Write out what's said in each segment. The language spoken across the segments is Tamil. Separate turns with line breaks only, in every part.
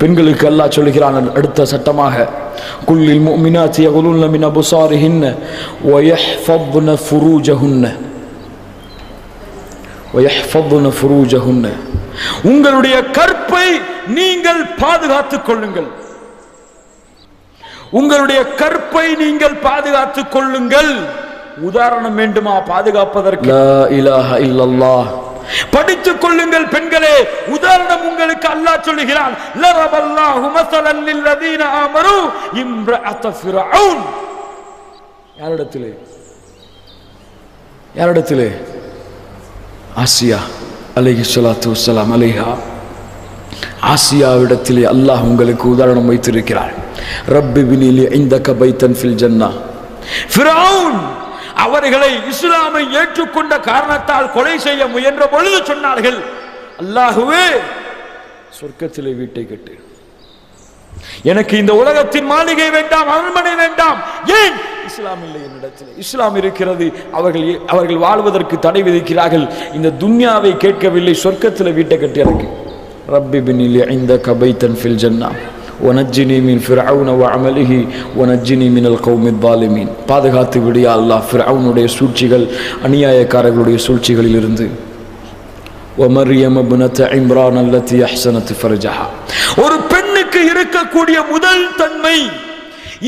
பெண்களுக்கு அல்லாஹ் சொல்கிறான் அடுத்த சட்டமாக குல்லில் முஃமினாத்தி யகுலுன்ன மின் அபுசாரிஹின்ன வயஹ்ஃபظ்ன ஃபுரூஜஹுன்ன. வயஹ்ஃபظ்ன ஃபுரூஜஹுன்ன. உங்களுடைய கற்பை நீங்கள் பாதுகாத்துக் கொள்ளுங்கள். உங்களுடைய கற்பை நீங்கள் பாதுகாத்துக் கொள்ளுங்கள். உதாரணம் வேண்டுமா? பாதுகாப்பதற்கு. லா இலாஹ இல்லல்லாஹ். படித்துக் கொள்ளுங்கள் பெண்களே. உதாரணம் உங்களுக்கு அல்லாஹ் சொல்லுகிறான் லரபல்லாஹு லில்லதீன ஆமனு இம்ரஅத ஃபிரௌன் யாரிடத்திலே? யாரிடத்திலே? ஆசியா அலைஹி ஸலாத்து வஸ்ஸலாம் அலைஹா. ஆசியாவிடத்திலே அல்லாஹ் உங்களுக்கு உதாரணம் வைத்திருக்கிறார். ரப்பி பினிலி இந்தக கபைத்தன் ஃபில் ஜன்னா. ஃபிரௌன் அவர்களை இஸ்லாமை ஏற்றுக்கொண்ட காரணத்தால் கொலை செய்ய முயன்ற பொழுது சொன்னார்கள் அல்லாஹுவே சொர்க்கத்திலே வீட்டை கட்டு. எனக்கு இந்த உலகத்தின் மாளிகை வேண்டாம் அரண்மனை வேண்டாம். ஏன்? இஸ்லாம் இல்லை என்னிடத்தில். இஸ்லாம் இருக்கிறது. அவர்கள் அவர்கள் வாழ்வதற்கு தடை விதிக்கிறார்கள். இந்த துன்யாவை கேட்கவில்லை சொர்க்கத்தில் வீட்டை கட்டி எனக்கு. ரப்பி பின் இந்த கபைத்தன் ஃபில் ஜன்னா. ஒனஜினி மீன் ஃபிரவுன அமலிஹி ஒனஜினி மினல் கௌமித் பாலிமீன் பாதுகாத்து விடியா அல்லாஹ் ஃபிர் ஃபிரவுனுடைய சூழ்ச்சிகள் அநியாயக்காரர்களுடைய சூழ்ச்சிகளிலிருந்து. ஒமரியம புனத்த இம்ரான் அல்லத்தி அஹ்சனத்து ஃபர்ஜஹா ஒரு பெண்ணுக்கு இருக்கக்கூடிய முதல் தன்மை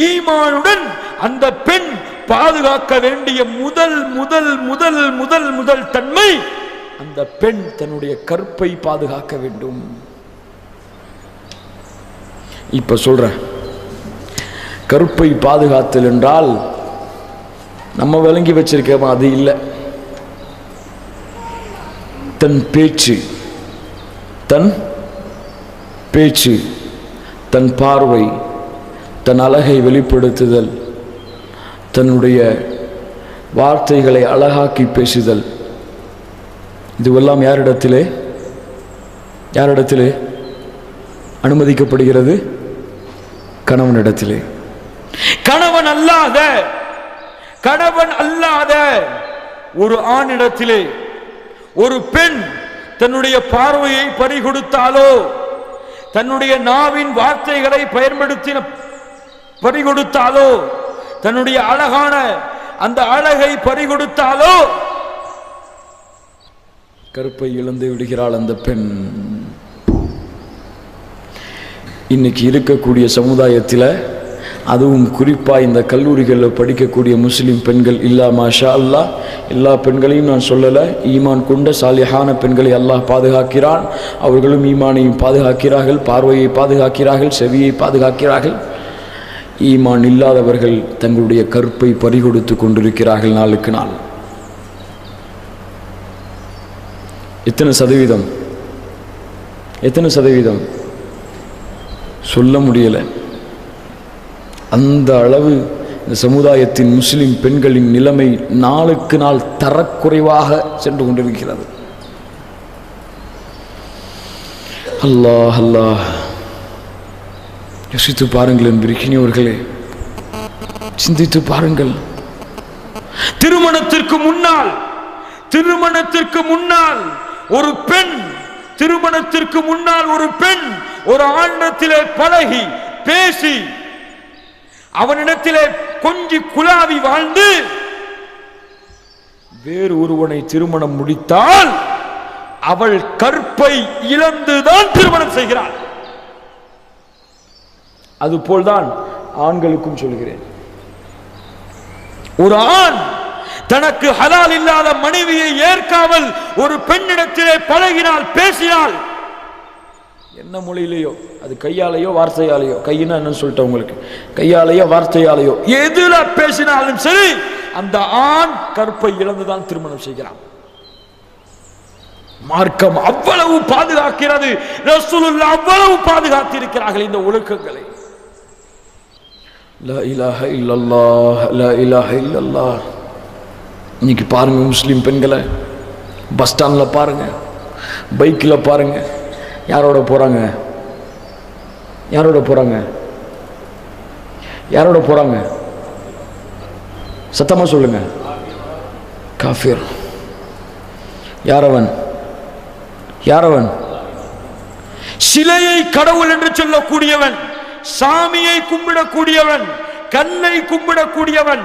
ஈமானுடன் அந்த பெண் பாதுகாக்க வேண்டிய முதல் முதல் முதல் முதல் முதல் தன்மை அந்த பெண் தன்னுடைய கற்பை பாதுகாக்க வேண்டும். இப்ப சொல்கிறேன் கருப்பை பாதுகாத்தல் என்றால் நம்ம விளங்கி வச்சிருக்கோம் அது இல்லை. தன் பேச்சு. தன் பேச்சு. தன் பார்வை. தன் அழகை வெளிப்படுத்துதல். தன்னுடைய வார்த்தைகளை அழகாக்கி பேசுதல். இதுவெல்லாம் யாரிடத்திலே? யாரிடத்திலே? அனுமதிக்கப்படுகிறது? கணவனிடத்திலே கணவன் அல்லாத கணவன் அல்லாத ஒரு ஆணிடத்திலே ஒரு பெண் தன்னுடைய பார்வையை பறிகொடுத்தாலோ தன்னுடைய நாவின் வார்த்தைகளை பயன்படுத்தின பறிகொடுத்தாலோ தன்னுடைய அழகான அந்த அழகை பறிகொடுத்தாலோ கருப்பை இழந்து விடுகிறாள் அந்த பெண். இன்னைக்கு இருக்கக்கூடிய சமுதாயத்தில் அதுவும் குறிப்பாக இந்த கல்லூரிகளில் படிக்கக்கூடிய முஸ்லீம் பெண்கள் இல்லா மாஷா அல்லாஹ் எல்லா பெண்களையும் நான் சொல்லலை. ஈமான் கொண்ட சாலிஹான பெண்களை அல்லாஹ் பாதுகாக்கிறான். அவர்களும் ஈமானையும் பாதுகாக்கிறார்கள். பார்வையை பாதுகாக்கிறார்கள். செவியை பாதுகாக்கிறார்கள். ஈமான் இல்லாதவர்கள் தங்களுடைய கற்பை பறிகொடுத்து கொண்டிருக்கிறார்கள் நாளுக்கு நாள். எத்தனை சதவீதம்? எத்தனை சதவீதம்? சொல்ல முடியலை. அந்த அளவு இந்த சமுதாயத்தின் முஸ்லிம் பெண்களின் நிலைமை நாளுக்கு நாள் தரக்குறைவாக சென்று கொண்டிருக்கிறது. அல்லாஹ் அல்லாஹ். யோசித்து பாருங்கள் என் பிரிக்கினியவர்களே சிந்தித்து பாருங்கள். திருமணத்திற்கு முன்னால் திருமணத்திற்கு முன்னால் ஒரு பெண் திருமணத்திற்கு முன்னால் ஒரு பெண் ஒரு ஆண்டத்திலே பழகி பேசி அவனிடத்திலே கொஞ்சி குலாவி வாழ்ந்து வேறு ஒருவனை திருமணம் முடித்தால் அவள் கற்பை இழந்துதான் திருமணம் செய்கிறாள். அதுபோல்தான் ஆண்களுக்கும் சொல்கிறேன். ஒரு ஆண் தனக்கு ஹலால் இல்லாத மனைவியை ஏற்காமல் ஒரு பெண்ணிடத்திலே பழகினால் பேசினால் என்ன மொழியிலையோ? அது கையாலேயோ வார்த்தையாலேயோ? கையினா என்னன்னு சொல்லிட்டேன் உங்களுக்கு. கையாலேயோ வார்த்தையாலேயோ? எதுல பேசினாலும் சரி அந்த ஆண் கற்பை இழந்துதான் திருமணம் செய்கிறான். மார்க்கம் அவ்வளவு பாதுகாக்கிறது. ரசூலுல்லாஹ் அவ்வளவு பாதுகாத்திருக்கிறார்கள் இந்த ஒழுக்கங்களை. லா இலாஹ இல்லல்லாஹ் லா இலாஹ இல்லல்லாஹ். இன்னைக்கு பாருங்க முஸ்லீம் பெண்களை. பஸ் ஸ்டாண்டில் பாருங்க. பைக்கில் பாருங்க. யாரோட போகிறாங்க யாரோட போகிறாங்க யாரோட போகிறாங்க சத்தமாக சொல்லுங்க. காஃபியர் யாரவன்? யாரவன்? சிலையை கடவுள் என்று சொல்லக்கூடியவன் சாமியை கும்பிடக்கூடியவன் கல்லை கும்பிடக்கூடியவன்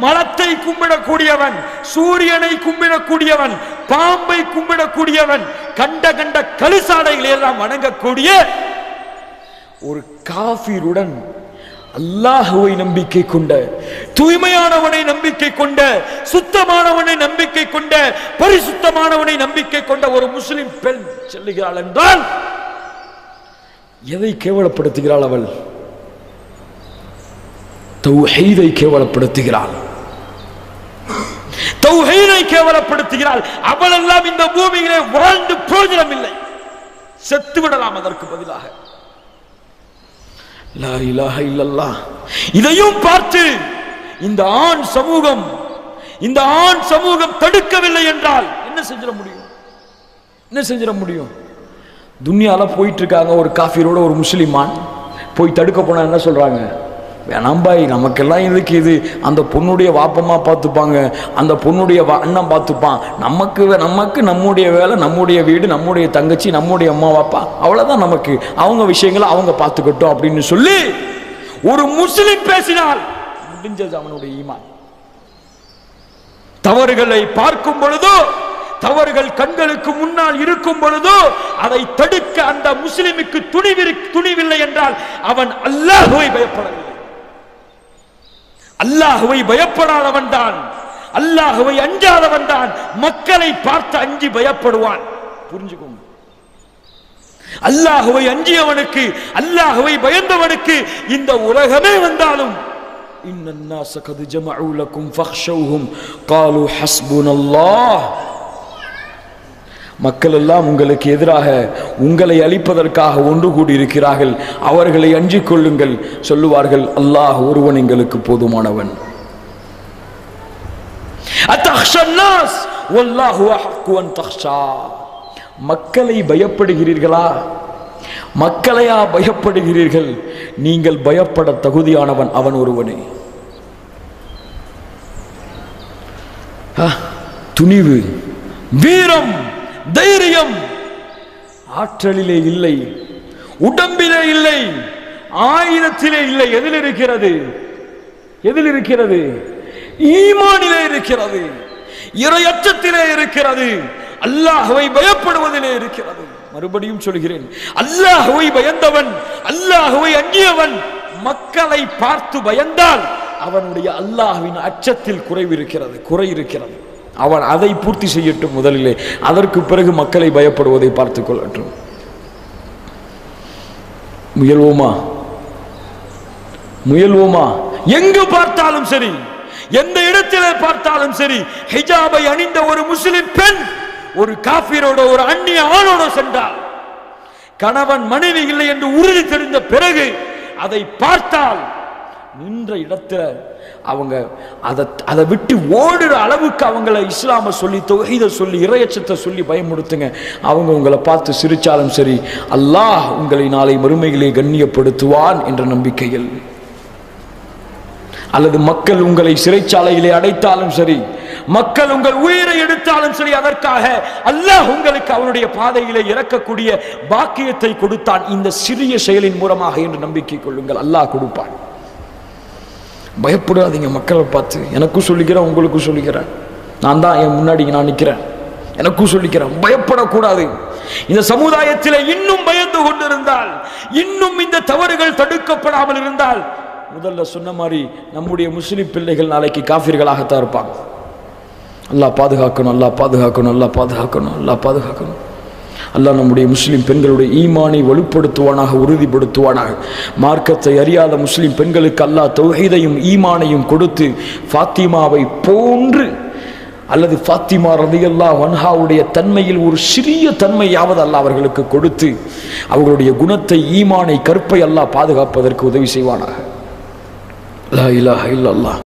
மலத்தை கும்பிடக்கூடியவன் சூரியனை கும்பிடக்கூடியவன் பாம்பை கும்பிடக்கூடியவன் கண்ட கண்ட கழுசாடைகளை எல்லாம் வணங்கக்கூடிய ஒரு காஃபிருடன் அல்லாஹுவை நம்பிக்கை கொண்ட தூய்மையானவனை நம்பிக்கை கொண்ட சுத்தமானவனை நம்பிக்கை கொண்ட பரிசுத்தமானவனை நம்பிக்கை கொண்ட ஒரு முஸ்லிம் பெண் செல்லுகிறாள் என்றால் எதை கேவலப்படுத்துகிறாள் அவள்? தௌஹீதை கேவலப்படுத்துகிறாள். தௌஹீதை கேவலப்படுத்துகிறாள். அவள் எல்லாம் இந்த பூமியிலே வாழ்ந்து பிரயோஜனம் இல்லை. செத்து விடலாம் அதற்கு பதிலாக. லா இல்லல்லாஹ். இதையும் பார்த்து இந்த ஆண் சமூகம் இந்த ஆண் சமூகம் தடுக்கவில்லை என்றால் என்ன செஞ்சிட முடியும்? என்ன செஞ்சிட முடியும்? துன்யால போயிட்டு இருக்காங்க ஒரு காஃபிரோட ஒரு முஸ்லிமான். போய் தடுக்க போனா என்ன சொல்றாங்க? வேணாம்பாய் நமக்கெல்லாம் எதுக்கு இது? அந்த பொண்ணுடைய வாப்பமாக பார்த்துப்பாங்க. அந்த பொண்ணுடைய அண்ணன் பார்த்துப்பான். நமக்கு வே- நமக்கு நம்முடைய வேலை நம்முடைய வீடு நம்முடைய தங்கச்சி நம்முடைய அம்மா வாப்பா. அவ்வளோதான் நமக்கு. அவங்க விஷயங்களை அவங்க பார்த்துக்கட்டும் அப்படின்னு சொல்லி ஒரு முஸ்லிம் பேசினால் முடிஞ்சது அவனுடைய ஈமான். தவறுகளை பார்க்கும் பொழுதோ தவறுகள் கண்களுக்கு முன்னால் இருக்கும் பொழுதோ அதை தடுக்க அந்த முஸ்லிமுக்கு துணிவிரு துணிவில்லை என்றால் அவன் அல்லாஹுவை பயப்படவில்லை. அல்லாஹுவை பயப்படாதவன் தான். அல்லாஹுவை அஞ்சாதவன் தான். மக்களை பார்த்து அஞ்சி பயப்படுவான். புரிஞ்சுக்கோங்க. அல்லாஹுவை அஞ்சியவனுக்கு அல்லாஹுவை பயந்தவனுக்கு இந்த உலகமே வந்தாலும் இன்னன்னாச கது ஜமஉலக்கும் காலு ஹஸ்புன் அல்லாஹ் மக்கள் எல்லாம் உங்களுக்கு எதிராக உங்களை அழிப்பதற்காக ஒன்று கூடி இருக்கிறார்கள் அவர்களை அஞ்சிக் கொள்ளுங்கள் சொல்லுவார்கள் அல்லாஹ் ஒருவன் எங்களுக்கு போதுமானவன். மக்களை பயப்படுகிறீர்களா? மக்களையா பயப்படுகிறீர்கள்? நீங்கள் பயப்பட தகுதியானவன் அவன் ஒருவனே. துணிவு வீரம் தைரியம். ஆற்றலிலே இல்லை. உடம்பிலே இல்லை. ஆயுதத்திலே இல்லை. எதில் இருக்கிறது? எதில் இருக்கிறது? ஈமானிலே இருக்கிறது. இரையற்றத்திலே இருக்கிறது. அல்லாஹுவை பயப்படுவதிலே இருக்கிறது. மறுபடியும் சொல்கிறேன். அல்லாஹுவை பயந்தவன் அல்லாஹுவை அஞ்சியவன் மக்களை பார்த்து பயந்தால் அவனுடைய அல்லாஹுவின் அச்சத்தில் குறைவு இருக்கிறது குறை இருக்கிறது. அவன் அதை பூர்த்தி செய்யட்டும் முதலிலே. அதற்கு பிறகு மக்களை பயப்படுவதை பார்த்துக் கொள்ளட்டும். முயல்வோமா? முயல்வோமா? எங்கு பார்த்தாலும் சரி. எந்த இடத்திலே பார்த்தாலும் சரி. ஹிஜாபை அணிந்த ஒரு முஸ்லிம் பெண் ஒரு காஃபிரோட ஒரு அந்நிய ஆணோட சென்றால் கணவன் மனைவி இல்லை என்று உறுதி தெரிந்த பிறகு அதை பார்த்தால் நின்ற இடத்தில் அவங்க அதை அதை விட்டு ஓடுற அளவுக்கு அவங்கள இஸ்லாமை சொல்லி தொகைதை சொல்லி இறையச்சத்தை சொல்லி பயமுடுத்துங்க அவங்க உங்களை பார்த்து சிரித்தாலும் சரி அல்லாஹ் உங்களை நாளை மறுமைகளை கண்ணியப்படுத்துவான் என்ற நம்பிக்கையில். அல்லது மக்கள் உங்களை சிறைச்சாலையிலே அடைத்தாலும் சரி மக்கள் உங்கள் உயிரை எடுத்தாலும் சரி அதற்காக அல்லாஹ் உங்களுக்கு அவனுடைய பாதையிலே இறக்கக்கூடிய பாக்கியத்தை கொடுத்தான். இந்த சிறிய செயலின் மூலமாக என்று நம்பிக்கை கொள்ளுங்கள். அல்லாஹ் கொடுப்பான். பயப்படாதீங்க மக்களை பார்த்து. எனக்கும் சொல்லிக்கிறேன் உங்களுக்கும் சொல்லிக்கிறேன். நான் தான் என் முன்னாடி நான் நிற்கிறேன் எனக்கும் சொல்லிக்கிறேன் பயப்படக்கூடாது. இந்த சமுதாயத்தில் இன்னும் பயந்து கொண்டிருந்தால் இன்னும் இந்த தவறுகள் தடுக்கப்படாமல் இருந்தால் முதல்ல சொன்ன மாதிரி நம்முடைய முஸ்லிம் பிள்ளைகள் நாளைக்கு காஃபிர்களாகத்தான் இருப்பாங்க. நல்லா பாதுகாக்கணும் நல்லா பாதுகாக்கணும் நல்லா பாதுகாக்கணும் நல்லா பாதுகாக்கணும். அல்லாஹ் நம்முடைய முஸ்லிம் பெண்களுடைய ஈமானை வலுப்படுத்துவானாக உறுதிப்படுத்துவானாக. மார்க்கத்தை அறியாத முஸ்லிம் பெண்களுக்கு அல்லாஹ் தொகைதையும் ஈமானையும் கொடுத்து ஃபாத்திமாவை போன்று அல்லது ஃபாத்திமா ரதியல்லா வன்ஹாவுடைய தன்மையில் ஒரு சிறிய தன்மையாவது அல்லாஹ் அவர்களுக்கு கொடுத்து அவர்களுடைய குணத்தை ஈமானை கற்பை அல்லாஹ் பாதுகாப்பதற்கு உதவி செய்வானாக. லா இலாஹ இல்லல்லாஹ்.